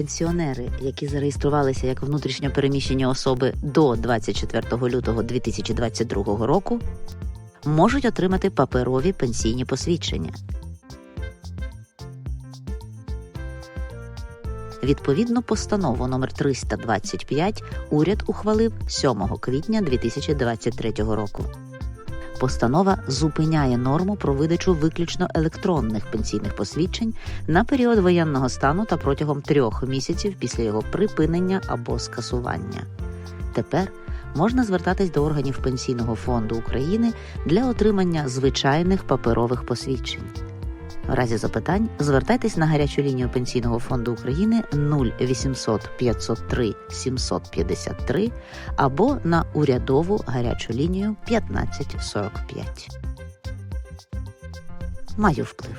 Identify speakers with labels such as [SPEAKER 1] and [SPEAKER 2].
[SPEAKER 1] Пенсіонери, які зареєструвалися як внутрішньо переміщені особи до 24 лютого 2022 року, можуть отримати паперові пенсійні посвідчення. Відповідну постанову номер 325 уряд ухвалив 7 квітня 2023 року. Постанова зупиняє норму про видачу виключно електронних пенсійних посвідчень на період воєнного стану та протягом трьох місяців після його припинення або скасування. Тепер можна звертатись до органів Пенсійного фонду України для отримання звичайних паперових посвідчень. В разі запитань звертайтесь на гарячу лінію Пенсійного фонду України 0800 503 753 або на урядову гарячу лінію 1545. Маю вплив.